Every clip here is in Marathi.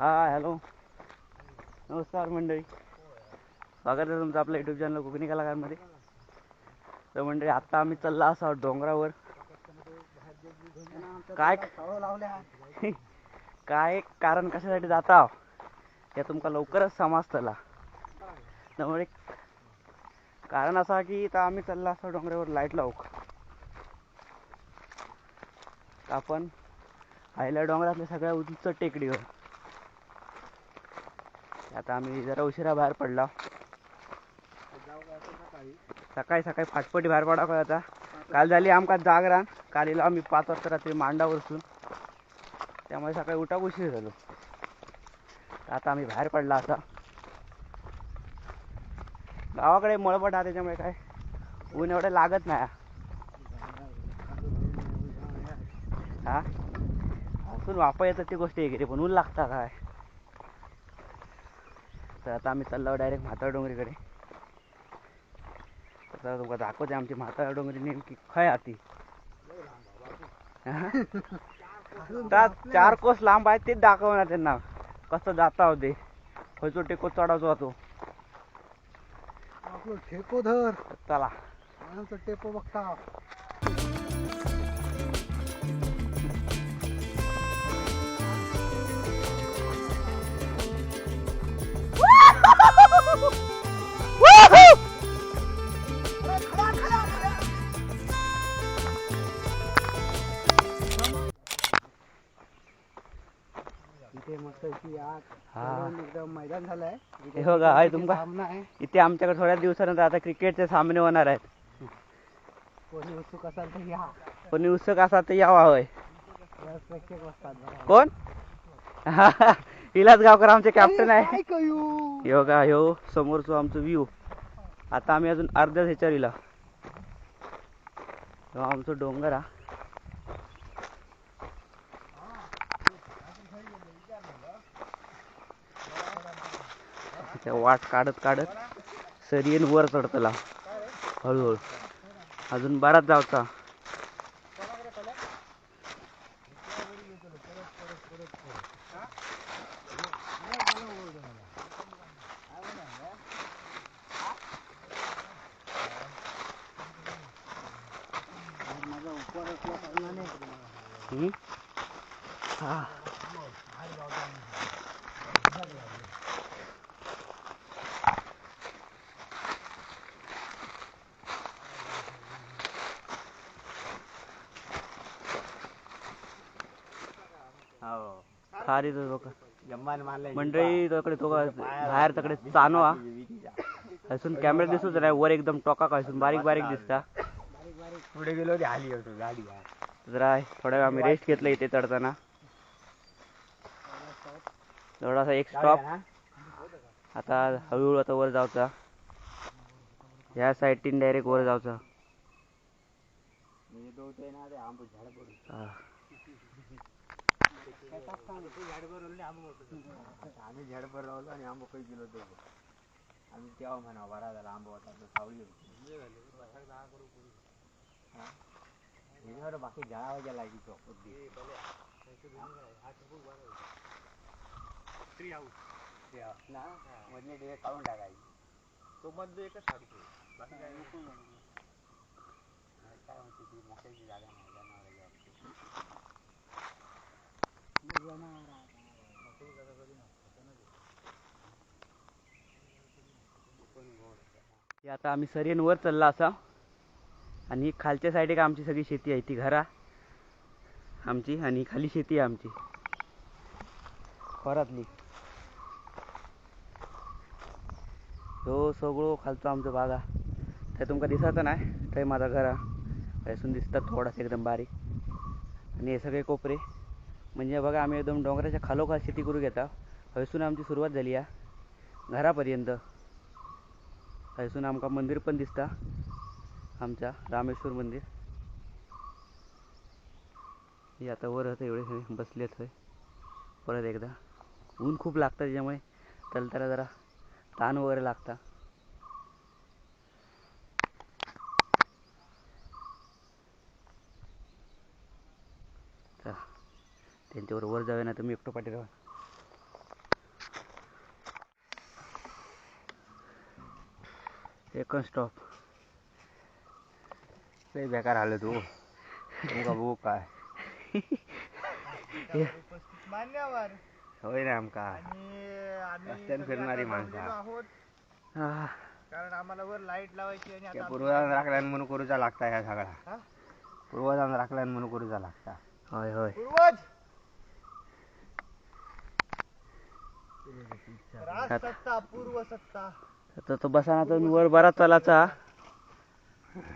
हा हॅलो. नमस्कार मंडळी. स्वागत आहे तुमचं आपल्या युट्यूब चॅनल कोकणी कलाकारमध्ये. तर मंडळी आत्ता आम्ही चालला असा डोंगरावर. काय काय कारण कशासाठी जाता? हे तुमका लवकरच समजतला. त्यामुळे कारण असा की तर आम्ही चालला असं डोंगरावर लाइट लावू आपण आयल्या डोंगरातल्या सगळ्या उंच टेकडीवर. आता आम्ही जरा उशिरा बाहेर पडला. सकाळी सकाळी फाटपटी बाहेर पडा काय आता. काल झाली आमका जागरण. काल येलो आम्ही पाच वाजता रात्री मांडावरसून त्यामुळे सकाळी उठा उशीर झालो. आता आम्ही बाहेर पडला आता. गावाकडे मळपट आहे त्याच्यामुळे काय? ऊन एवढं लागत नाही. हा? असून वापर येतात ती गोष्ट आहे पण ऊन लागता काय? तर आता आम्ही चाललो डायरेक्ट म्हाताळ डोंगरीकडे. आता तुमका दाखवते आमची म्हाताळ डोंगरी नेमकी खय आती चार कोस लांब आहे तेच दाखवणार त्यांना. कसं जाता होते खयचो टेको चढावचो होतो आपलं ठेको धर. चला. टेपो बघता. हा. भरून एकदम मैदान झालंय. हे बघा, आहे तुमका? सामना आहे. इथे आमच्याकडे थोड्या दिवसानंतर आता क्रिकेटचे सामने होणार आहेत. कोणी उत्सुक असाल तर या. कोणी उत्सुक असा तर यावा होय. प्रेक्षक बसतात बघा. कोण? इलाच गावकर आमचे कॅप्टन आहे काय करू? का ह्यो समोरचो आमचं व्ह्यू आता आम्ही अजून अर्ध्याच ह्याच्यावर इला आमचं डोंगर हा. त्या वाट काढत काढत सरयेन वर चढतला. हळूहळू. अजून बराच जावचा खारी तो लोक. मंडळी तकडे तो का बाहेर तकडे चानो हा. हसून कॅमेरा दिसत नाही वर एकदम टोका हसून बारीक बारीक दिसता. पुढे गेलो आली होतो गाडी जरा थोड्या वेळ आम्ही रेस्ट घेतलं इथे चढताना. थोडासा एक स्टॉप आता हळूहळू आता वर जावचा. ह्या साईडटीन डायरेक्ट वर जावचा. हा. आम्ही झाडभर राहिलो आणि आंबो काही गेलो दोघं आम्ही तेव्हा म्हणा बरा झाला आंबो होता तो सावळी होती हा? बाकी झाडा वगैरे लागली तो बुद्धी. ते हा. ना मधले डिवे काढून टाकायचे तो मध्ये एकच काढतो बाकी काय काय म्हणते ती मोक्याची जागा नाही जनावरांची आपली. हे आता आम्ही सरेनवर चालला असा. आणि खालच्या साईड एक आमची सगळी शेती आहे ती घरा. आमची आणि खाली शेती आहे आमची. खोरातली हो सगळो खालचो आमचं बागा. ते तुमका दिसत नाही ते माझा घरा. थंयसून दिसतात थोडासा एकदम बारीक. आणि हे सगळे कोपरे. म्हणजे बघा आम्ही एकदम डोंगराच्या खालोखाल शेती करू घेता. हयसून आमची सुरुवात झाली या घरापर्यंत. हयसून आमकां मंदिर पण दिसता आमच्या रामेश्वर मंदिर. हे आता वर होतं एवढे सगळे बसले थंय परत एकदा ऊन खूप लागतं त्याच्यामुळे चलताना जरा ताण वगैरे लागता. त्यांच्यावर वर जावे ना तुम्ही एकटो पाठी राहा सेकंड स्टॉप ते बेकार आलं तू तुमका बघू काय. मान्यवर. होय ना आमका. रस्त्यान फिरणारी माणसं. कारण आम्हाला वर लाइट लावायची आणि त्या पूर्वजान राखल्यान म्हणून करूचा लागता ह्या सगळा. पूर्वजांना राखल्यान म्हणून करूचा लागता. होय होय. पूर्वज! आता- राजसत्ता पूर्व सत्ता आता तो बसाना तर वर बराच चालायचा.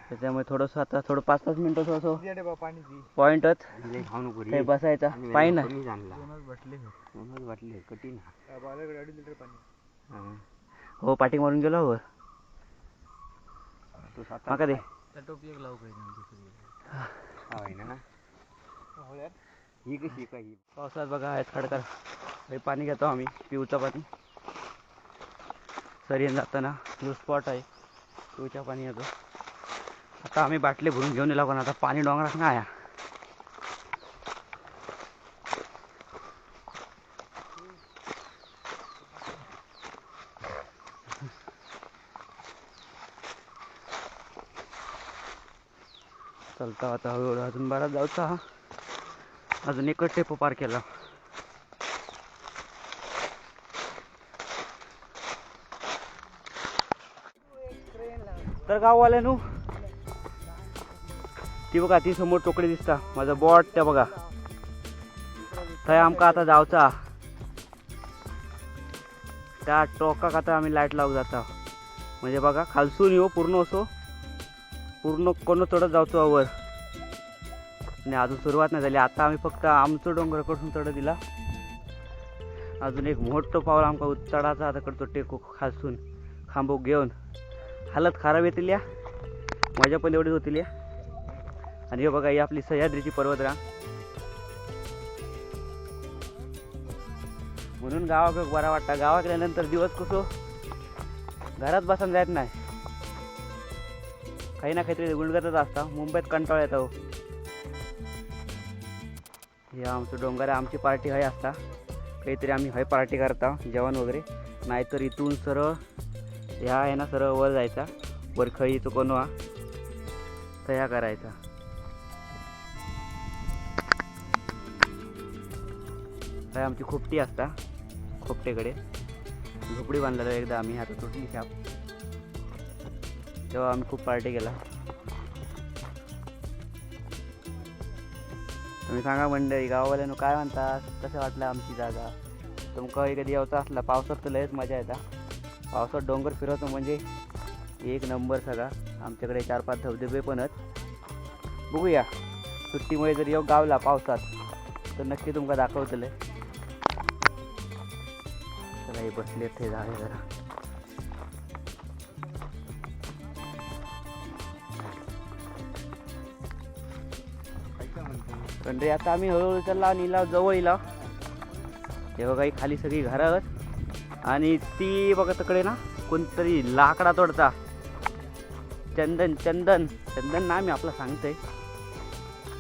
त्याच्यामुळे थोडंसं आता थोडं पाच पाच मिनिटं थोडंसं दे रे बा पाणी दी पॉइंटच खाऊ नको रे. काही बसायचा. आणि पाय ना कमी जाणला दोनच बसले म्हणूनच वाटले कठीण बालाकडे अडीच लिटर पाणी. हा. हो पाठी मारून गेलो वर. तू माका दे त्या टोपी एक लावू काही होय ना हो यार ही कशी ही पावसात बघा आहेत खडकर हे पाणी घेतो आम्ही पिऊचं पाणी. सरीन जाताना. जो स्पॉट आहे पिऊच्या पाणी येतो. आता आम्ही बाटले भरून घेऊन येलो पण आता पाणी डोंगरात नाही आया चलता आता हळूहळू अजून बराच जाऊचा अजून एकच टेपो पार केला. गाववाल्यानु. ती बघा ती समोर टोकडी दिसता. माझा बॉट त्या बघा. थंय आमका आता जावचा. त्या टोकाक आता आम्ही लाइट लावू जाता. म्हणजे बघा खालसून येऊ पूर्ण असो. पूर्ण कोण चढत जावचो आवर. आणि अजून सुरुवात नाही झाली. आता आम्ही फक्त आमचं डोंगराकडून चढ दिला. अजून एक मोठं पावलं आमका चढाचा आता करतो टेको खालसून. खांबूक घेऊन. हालत खराब येतील या. मजा पण एवढीच होतील या. आणि हे बघा ही आपली सह्याद्रीची पर्वतरांग म्हणून गावाकडे बरा वाटतं. गावाकडे नंतर दिवस कसो घरात बसून जात नाही. काही ना काहीतरी गुणगतच असता. मुंबईत कंटाळा येतो. हे आमचं डोंगर आहे. आमची पार्टी हय असता काहीतरी आम्ही हय पार्टी करता. जेवण वगैरे. नाहीतर इथून सरळ ह्या आहे ना सरळ वर जायचा. वर खळी तो कोणवा तया करायचा. काय आमची खोपटी असता. खोपटेकडे. झोपडी बांधलेला एकदा आम्ही आता तुटली शाप तेव्हा आम्ही खूप पार्टी केला. तुम्ही सांगा मंडळी गावावाल्यानं काय म्हणतात? कसं वाटलं आमची जागा? तुमका कधी यावचा असला पावसात तर लयच मजा येता. पावसात डोंगर फिरवतो म्हणजे एक नंबर सगळा. आमच्याकडे चार पाच धबधबे पण आहेत. बघूया. सुट्टीमुळे जर येऊ गावला पावसात तर नक्की तुमका दाखवतले. चला हे बसले ते झाले जरा. पण रे आता आम्ही हळूहळू चालला आणि जवळ येला तेव्हा काही खाली सगळी घरं आणि ती बघा तिकडे ना कोणतरी लाकडा तोडता. चंदन चंदन. चंदन ना मी आपलं सांगतंय.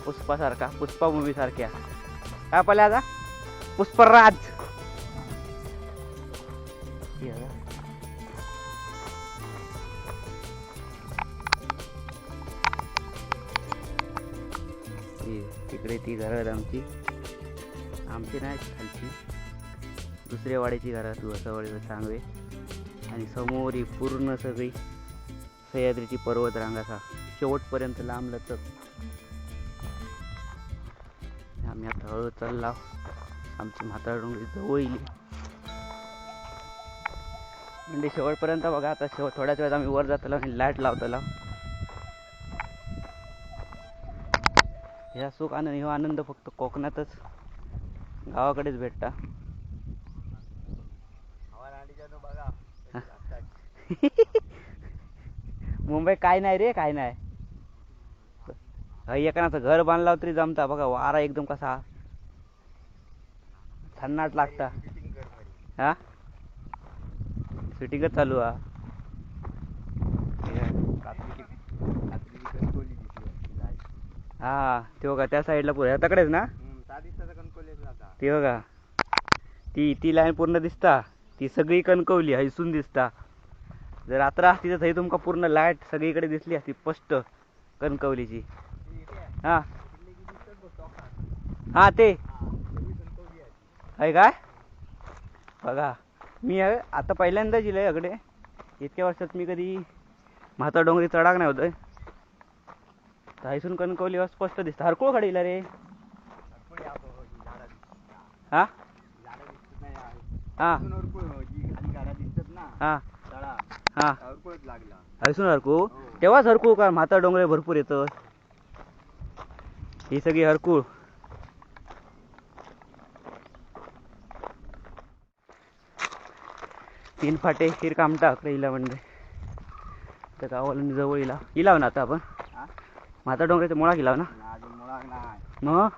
पुष्पासारखा पुष्पा मूवी सारख्या. काय पाहिलं आता? पुष्पराज. ती- तिकडे ती घर आमची. आमची नाही खालची. दुसऱ्या वाड्याची घरात तू सांगवे. आणि समोर ही पूर्ण सगळी सह्याद्रीची पर्वत रांग असा शेवटपर्यंत लांब लचक आम्ही आता हळू चालला आमची म्हातारा डोंगरी जवळ येईल. म्हणजे शेवटपर्यंत बघा आता शेवट थोड्याच वेळात आम्ही वर जातला आणि लाइट लावतला. ह्या सुख आनंद ह्यो आनंद फक्त कोकणातच. गावाकडेच भेटता. बघा. मुंबई काय नाही रे काय नाही. हय एकानाचं घर बांधला तरी जमता. बघा वारा एकदम कसा. थन्नाट लागता. हा? शूटिंगच चालू हा हा ते बघा त्या साईडला पुढे. तकडेच ना? ते बघा. ती ती लाईन पूर्ण दिसता. ही सगळी कणकवली हैसून दिसता. जर रात्र असती तर थंय तुमका पूर्ण लाइट सगळीकडे दिसली असती स्पष्ट कणकवलीची. हा. हा ते. आहे काय? बघा मी आता पहिल्यांदा जिल्हे अकडे इतक्या वर्षात मी कधी म्हाता डोंगरी चढाक नाही होतोय. थायसून कणकवली स्पष्ट दिसतं. हरकुळ खडीला रे. हा? हा. खाली गाड्या दिसतात ना हा. तळा हा. अडकुळच लागला. हरसून हरकू तेव्हाच हरकू का म्हाता डोंगरे भरपूर येतं. ही सगळी हरकुळ. तीन फाटे हिर कामटा अकडे इला म्हणजे त्या गावाला जवळ इला इलाव ना आता आपण. हा? म्हाता डोंगराच्या मुळा गेलाव ना आणि अजून मुळाक नाही. मग?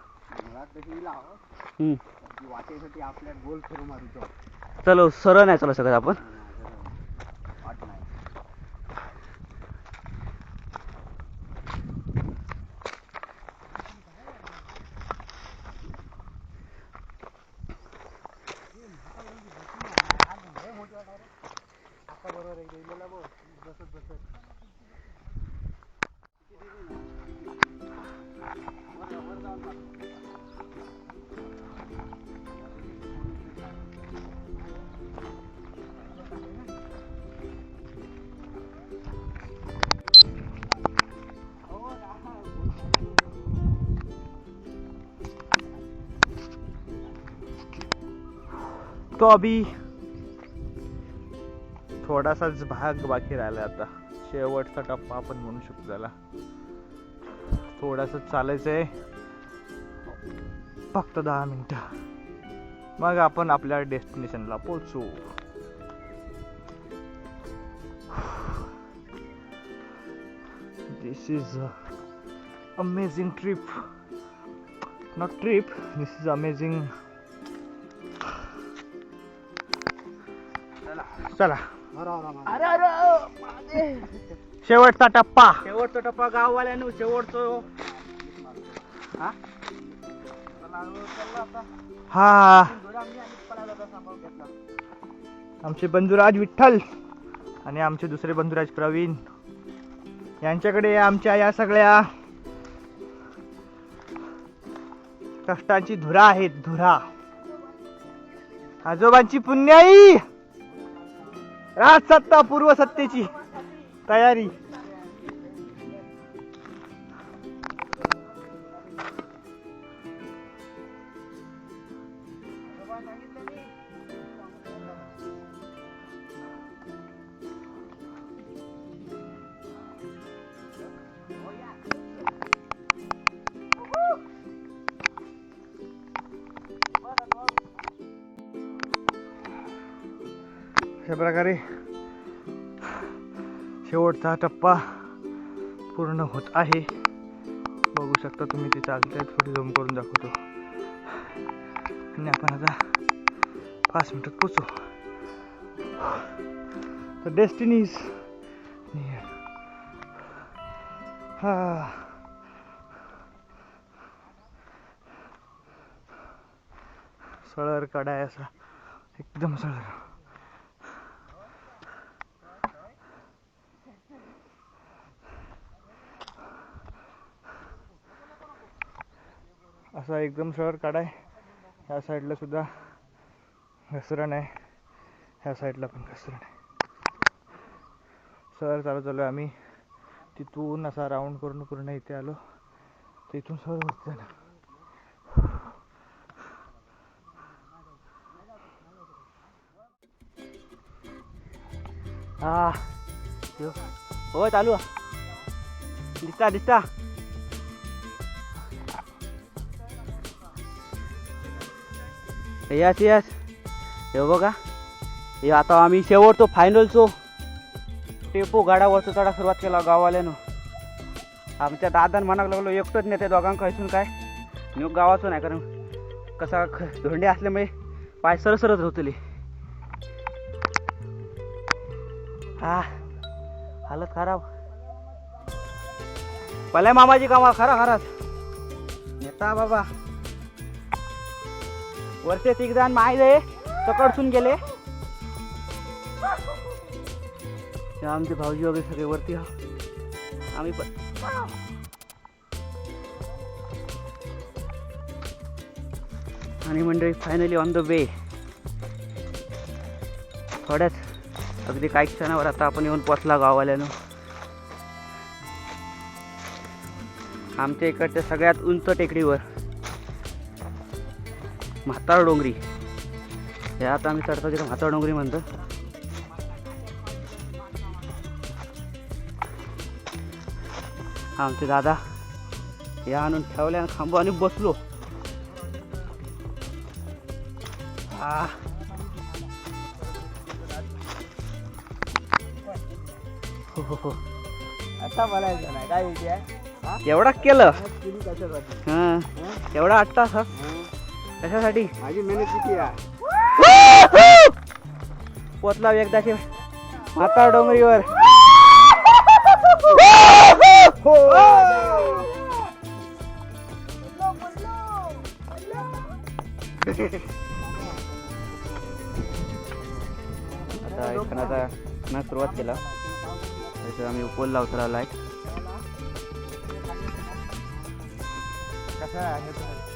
तशी लाव हम्म. वाटेसाठी आपल्या गोल करू मारूचो चलो सरळ नाही चला शकत आपण. तो थोडासाच भाग बाकी राहिला आता. शेवटचा टप्पा आपण म्हणू शकतो त्याला. थोडस चालायचं आहे फक्त दहा मिनटं. मग आपण आपल्या डेस्टिनेशनला पोचू this is amazing trip not trip this is amazing चला. अरे अरे शेवटचा टप्पा. शेवटचा टप्पा गाववाल्यानं शेवटचं. हा? हा. आमचे बंधुराज विठ्ठल आणि आमचे दुसरे बंधुराज प्रवीण. यांच्याकडे आमच्या या सगळ्या कष्टांची धुरा आहेत धुरा. आजोबांची पुण्याई! राजसत्ता पूर्व सत्तेची तयारी. शेवटचा टप्पा पूर्ण होत आहे. बघू शकता तुम्ही ते चालत आहेत थोडी झूम करून दाखवतो. आणि आपण आता पाच मिनिटात पोचू तर डेस्टिनी इज हा. सळर कडाय असा एकदम सळर. असा एकदम सरळ काढाय. ह्या साईडला सुद्धा घसरण आहे. ह्या साईडला पण घसरण आहे. सर चालू चालू आहे आम्ही. तिथून असा राऊंड करून पूर्ण इथे आलो. तिथून सर वरती ना हा हो चालू. दिसता दिसता. यस यस हे बघा. हे आता आम्ही शेवटचो फायनलचो टेपो गाडावरचो चढा सुरुवात केला गावाल्यानं आमच्या दादान म्हणाक लागलो एकटोच नाही त्या दोघांक खयसून काय? न्यू गावाचो नाही कारण कसा ख- धोंडे असल्यामुळे पाय सरसरच होतले. हा हालत खराब. पल्या मामाची कामा खरा खराच. नेता बाबा. वरचे तिघजण माहीत आहे. गेले. आमचे भाऊजी वगैरे सगळे वरती आम्ही पण. आणि मंडळी फायनली ऑन द वे थोड्याच अगदी काही क्षणावर आता आपण येऊन पोचला गाववाल्यानं. आमच्या इकडच्या सगळ्यात उंच टेकडीवर. म्हातार डोंगरी. हे आता आम्ही चढतो तिथं म्हातार डोंगरी म्हणतो. आमचे दादा या आणून ठेवल्या आणि खांबू आणि बसलो. आ. हो हो हो. आता बोलायचं नाही. काय विषय आहे? एवढा केलं? हां. एवढा आठ तास हा? कशासाठी? माझी मेहनत किती आहे? पोचला एकदाची म्हातार डोंगरीवर. आता इथून आता ना सुरुवात केला. त्याचं आम्ही उपोलला उतरायला आहे कसं आहे?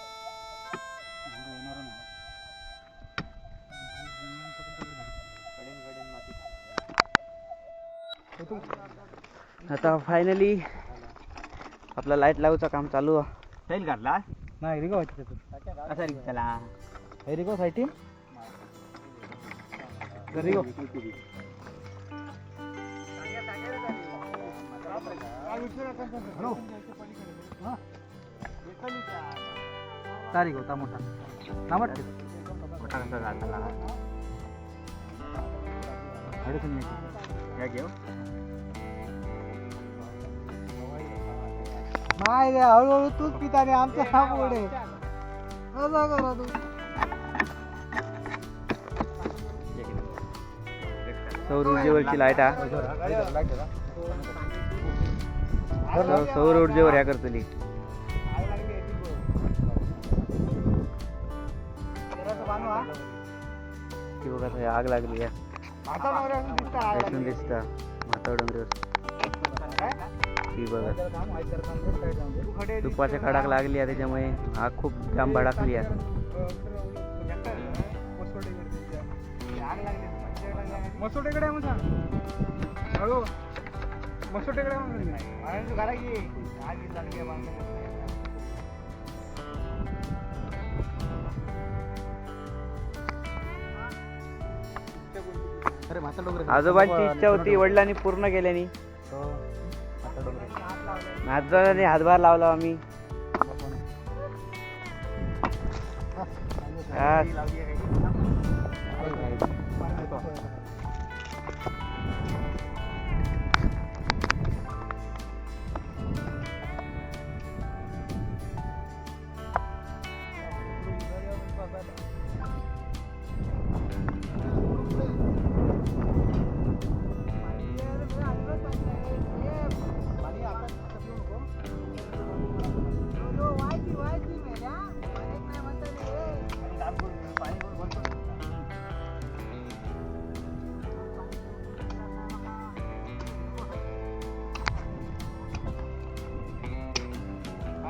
आता फायनली आपला लाइट लावूचं काम चालू. सैल काढला नाही रिगो व्हायची असा चला. रिगो साठी रिगो. तारीख होता मोठा. नामट मोठा. नाही रे हळूहळू तूच पिताने आमच्या सापुढे असं करा तू सौर ऊर्जेवरची लाइट हा सौ- सौर ऊर्जेवर ह्या करतली ती बघा आग लागली आहे. इथून दिसता म्हातार डोंगरीवर ती बघा. दुपारच्या कडाक लागली आहे त्याच्यामुळे. आग खूप जाम भडाकली आहे. मसोटेकडे मसोटेकडे आजोबांची इच्छा होती वडिलांनी पूर्ण केल्यानी. आजोबांनी हातभार लावला आम्ही. हा.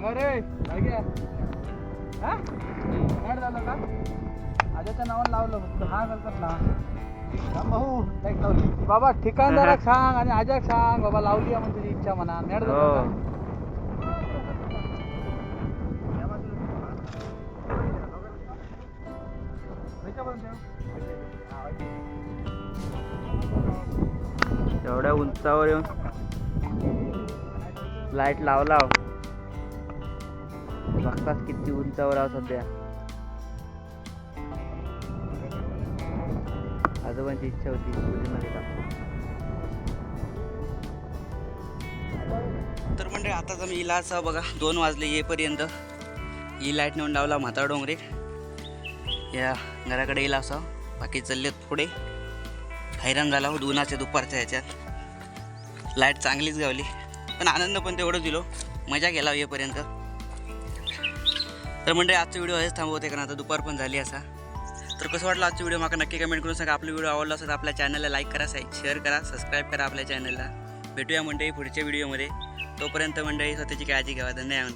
रे हा? झालं का आजाच्या नावानं लावलं फक्त हा करतात ना भाऊ लाइट लावली बाबा ठिकाण जरा सांग आणि आजाक सांग. बाबा लावली म्हणजे तुझी इच्छा म्हणा. मॅड हो. एवढ्या उंचावर येऊन लाइट लावला. बघताच किती उंचावर आहो सध्या. आजोबांची इच्छा होती पूजेमध्ये टाकू तर म्हणजे आताच आम्ही इला बघा दोन वाजले येईपर्यंत. ही लाइट नेऊन लावला म्हातार डोंगरे. या घराकडे येईल असा. बाकी चालले पुढे. हैराण झाला हो, उन्हाच्या दुपारच्या ह्याच्यात. लाइट चांगलीच गावली. पण आनंद पण तेवढं दिलो. मजा केला हो येईपर्यंत. तर म्हणजे आजचा व्हिडिओ हेच थांबवते कारण आता दुपार पण झाली असा. तर कसं वाटलं आजचा व्हिडिओ? मला नक्की कमेंट करून सांगा. आपला व्हिडिओ आवडला असेल तर आपल्या चॅनलला लाईक करा शेअर करा सबस्क्राईब करा आपल्या चॅनलला भेटूया मंडळी पुढच्या व्हिडिओमध्ये. तोपर्यंत मंडळी स्वतःची काळजी घ्यावा धन्यवाद.